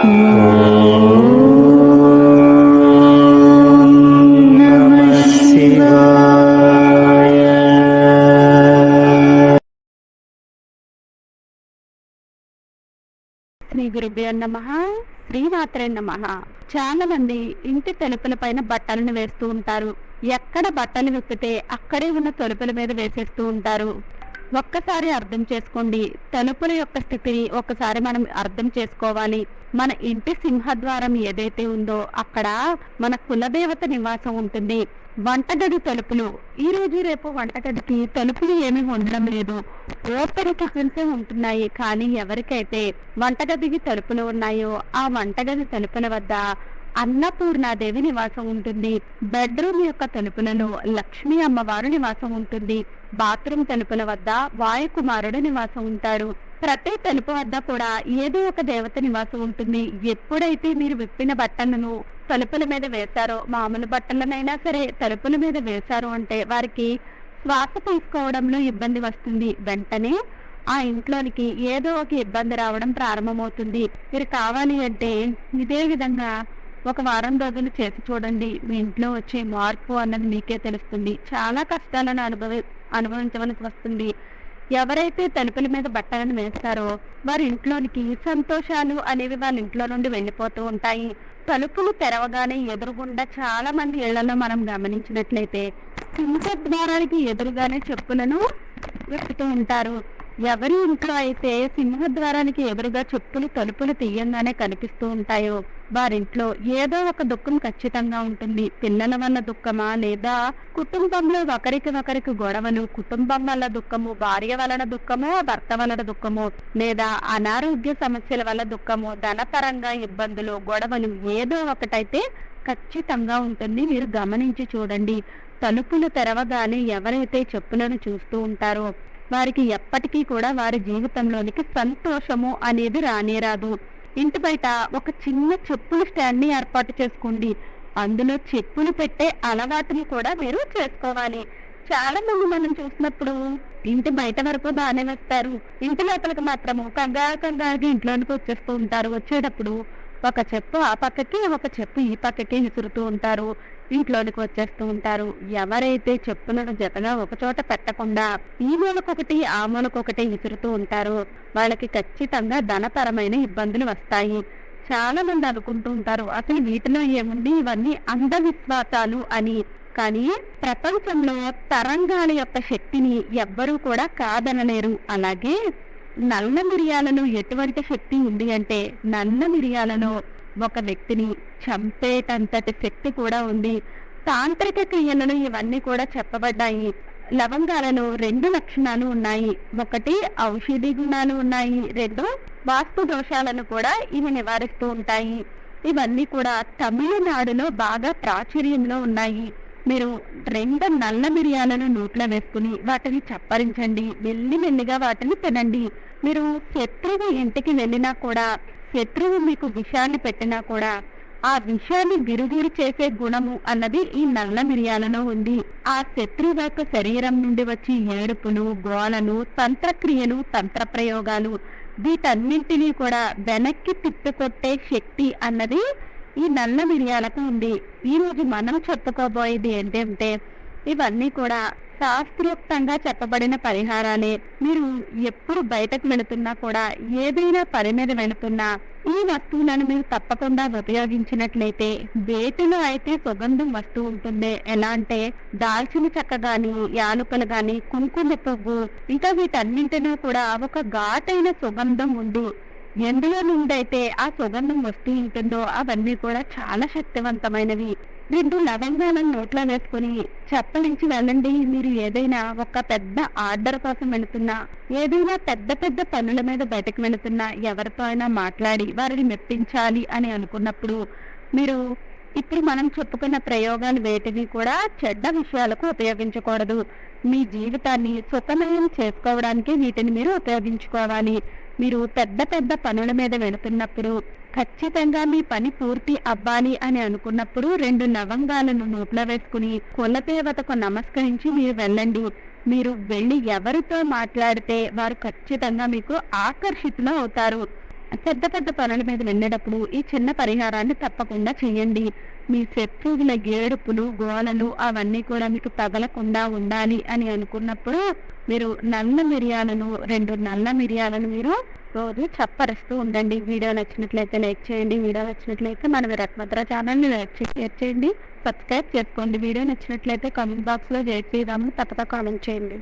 శ్రీ గురుభ్యో నమ శ్రీమాత్రే నమ. చాలా మంది ఇంటి తలుపుల పైన బట్టలను వేస్తూ ఉంటారు. ఎక్కడ బట్టలు విప్పితే అక్కడే ఉన్న తలుపుల మీద వేసేస్తూ ఉంటారు. ఒక్కసారి అర్థం చేసుకోండి. తలుపుల యొక్క స్థితిని ఒక్కసారి మనం అర్థం చేసుకోవాలి. మన ఇంటి సింహద్వారం ఏదైతే ఉందో అక్కడ మన కులదేవత నివాసం ఉంటుంది. వంటగది తలుపులు. ఈ రోజు రేపు వంటగదికి తలుపులు ఏమీ ఉండడం లేదు. ఓపెన్ కిచెన్సే ఉంటున్నాయి. కానీ ఎవరికైతే వంటగదికి తలుపులు ఉన్నాయో ఆ వంటగది తలుపుల వద్ద అన్నపూర్ణాదేవి నివాసం ఉంటుంది. బెడ్రూమ్ యొక్క తలుపులలో లక్ష్మీ అమ్మవారు నివాసం ఉంటుంది. బాత్రూమ్ తలుపుల వద్ద వాయుకుమారుడు నివాసం ఉంటాడు. ప్రతి తలుపు వద్ద కూడా ఏదో ఒక దేవత నివాసం ఉంటుంది. ఎప్పుడైతే మీరు విప్పిన బట్టలను తలుపుల మీద వేశారో మామూలు బట్టలనైనా సరే తలుపుల మీద వేశారు అంటే వారికి శ్వాస తీసుకోవడంలో ఇబ్బంది వస్తుంది. వెంటనే ఆ ఇంట్లోనికి ఏదో ఒక ఇబ్బంది రావడం ప్రారంభమవుతుంది. మీరు కావాలి అంటే ఇదే విధంగా ఒక వారం రోజులు చేసి చూడండి. మీ ఇంట్లో వచ్చే మార్పు అన్నది మీకే తెలుస్తుంది. చాలా కష్టాలను అనుభవి అనుభవించవలసి వస్తుంది. ఎవరైతే తలుపుల మీద బట్టలను వేస్తారో వారి ఇంట్లోనికి సంతోషాలు అనేవి వాళ్ళ ఇంట్లో నుండి వెళ్ళిపోతూ ఉంటాయి. తలుపులు తెరవగానే ఎదురుగుండా చాలా మంది ఇళ్ళలో మనం గమనించినట్లయితే సింహద్వారానికి ఎదురుగానే చెప్పులను విప్పుతూ ఉంటారు. ఎవరి ఇంట్లో అయితే సింహద్వారానికి ఎదురుగా చెప్పులు తలుపులు తీయంగానే కనిపిస్తూ ఉంటాయో వారింట్లో ఏదో ఒక దుఃఖం ఖచ్చితంగా ఉంటుంది. పిల్లల వల్ల దుఃఖమా లేదా కుటుంబంలో ఒకరికి ఒకరికి గొడవలు కుటుంబం వల్ల దుఃఖము భార్య వలన దుఃఖము భర్త వలన దుఃఖము లేదా అనారోగ్య సమస్యల వల్ల దుఃఖము ధనపరంగా ఇబ్బందులు గొడవలు ఏదో ఒకటైతే ఖచ్చితంగా ఉంటుంది. మీరు గమనించి చూడండి. తలుపులు తెరవగానే ఎవరైతే చెప్పులను చూస్తూ ఉంటారో వారికి ఎప్పటికీ కూడా వారి జీవితంలోనికి సంతోషము అనేది రానేరాదు. ఇంటి బయట ఒక చిన్న చెప్పుల స్టాండ్ని ఏర్పాటు చేసుకోండి. అందులో చెప్పులు పెట్టే అలవాటుని కూడా మీరు చేసుకోవాలి. చాలా మంది మనం చూసినప్పుడు ఇంటి బయట వరకు బాగానే వస్తారు. ఇంటి లోపలికి మాత్రము కంగారు కంగారుగా ఇంట్లోనికి వచ్చేస్తూ ఉంటారు. వచ్చేటప్పుడు ఒక చెప్పు ఆ పక్కకి ఒక చెప్పు ఈ పక్కకి విసురుతూ ఉంటారు. ఇంట్లోనికి వచ్చేస్తూ ఉంటారు. ఎవరైతే చెప్పులను జతగా ఒక చోట పెట్టకుండా ఈ మూలకొకటి ఆ మూలకొకటి విసురుతూ ఉంటారో వాళ్ళకి ఖచ్చితంగా ధనపరమైన ఇబ్బందులు వస్తాయి. చాలా మంది అనుకుంటూ ఉంటారు అసలు వీటిలో ఏముంది? ఇవన్నీ అంధవిశ్వాసాలు అని. కానీ ప్రపంచంలో తరంగాల యొక్క శక్తిని ఎవ్వరూ కూడా కాదనలేరు. అలాగే నల్ల మిరియాలను ఎటువంటి శక్తి ఉంది అంటే నల్ల మిరియాలను ఒక వ్యక్తిని చంపేటంతటి శక్తి కూడా ఉంది. తాంత్రిక క్రియలను ఇవన్నీ కూడా చెప్పబడ్డాయి. లవంగాలను రెండు లక్షణాలు ఉన్నాయి. ఒకటి ఔషధి గుణాలు ఉన్నాయి. రెండు వాస్తు దోషాలను కూడా ఇవి నివారిస్తూ ఉంటాయి. ఇవన్నీ కూడా తమిళనాడులో బాగా ప్రాచుర్యంలో ఉన్నాయి. మీరు రెండు నల్ల మిరియాలను నోట్లో వేసుకుని వాటిని చప్పరించండి. మెల్లి మెల్లిగా వాటిని తినండి. మీరు శత్రువు ఇంటికి వెళ్ళినా కూడా శత్రువు మీకు విషాన్ని పెట్టినా కూడా ఆ విషయాన్ని విరుగురు చేసే గుణము అన్నది ఈ నల్ల మిరియాలలో ఉంది. ఆ శత్రువు యొక్క శరీరం నుండి వచ్చి ఏడుపులు గోలను తంత్రక్రియలు తంత్ర ప్రయోగాలు వీటన్నింటినీ కూడా వెనక్కి తిప్పికొట్టే శక్తి అన్నది ఈ నల్ల మిరియాలకు ఉంది. ఈ రోజు మనం చెప్పుకోబోయేది ఏంటంటే ఇవన్నీ కూడా శాస్త్రోక్తంగా చెప్పబడిన పరిహారాలే. మీరు ఎప్పుడు బయటకు వెళుతున్నా కూడా ఏదైనా పని మీద వెళుతున్నా ఈ వస్తువులను మీరు తప్పకుండా ఉపయోగించినట్లయితే వేటిలో అయితే సుగంధం వస్తూ ఉంటుంది. ఎలా అంటే దాల్చిన చెక్క గాని యాలుకలు గాని కుంకుమ పువ్వు ఇంకా వీటన్నింటినీ కూడా ఒక ఘాటైన సుగంధం ఉంది ఎందులో నుండి అయితే ఆ సుగంధం వస్తూ ఉంటుందో అవన్నీ కూడా చాలా శక్తివంతమైనవి. రెండు లవంగాలను నోట్లో వేసుకుని చెప్పలించి వెళ్ళండి. మీరు ఏదైనా ఒక పెద్ద ఆర్డర్ కోసం వెళుతున్నా ఏదైనా పెద్ద పెద్ద పనుల మీద బయటకు వెళుతున్నా ఎవరితో అయినా మాట్లాడి వారిని మెప్పించాలి అని అనుకున్నప్పుడు మీరు ఇప్పుడు మనం చెప్పుకున్న ప్రయోగాలు వేటిని కూడా చెడ్డ విషయాలకు ఉపయోగించకూడదు. మీ జీవితాన్ని సుఖమయం చేసుకోవడానికి వీటిని మీరు ఉపయోగించుకోవాలి. మీరు పెద్ద పెద్ద పనుల మీద వెళుతున్నప్పుడు ఖచ్చితంగా మీ పని పూర్తి అవ్వాలి అని అనుకున్నప్పుడు రెండు నవంగాలను నోట్లో వేసుకుని కులదేవతకు నమస్కరించి మీరు వెళ్ళండి. మీరు వెళ్ళి ఎవరితో మాట్లాడితే వారు ఖచ్చితంగా మీకు ఆకర్షితులు అవుతారు. పెద్ద పెద్ద పనుల మీద వెళ్ళేటప్పుడు ఈ చిన్న పరిహారాన్ని తప్పకుండా చేయండి. మీ శత్రువుల ఏడుపులు గోలలు అవన్నీ కూడా మీకు తగలకుండా ఉండాలి అని అనుకున్నప్పుడు మీరు నల్ల మిరియాలను రెండు నల్ల మిరియాలను మీరు రోజు చప్పరిస్తూ ఉండండి. వీడియో నచ్చినట్లయితే లైక్ చేయండి. వీడియో నచ్చినట్లయితే మన విరత్మద్ర ఛానల్ని లైక్ షేర్ చేయండి. సబ్స్క్రైబ్ చేసుకోండి. వీడియో నచ్చినట్లయితే కామెంట్ బాక్స్లో జై తప్పక కామెంట్ చేయండి.